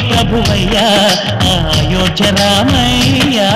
ప్రభువయ్యా అయోధ్య రామయ్యా.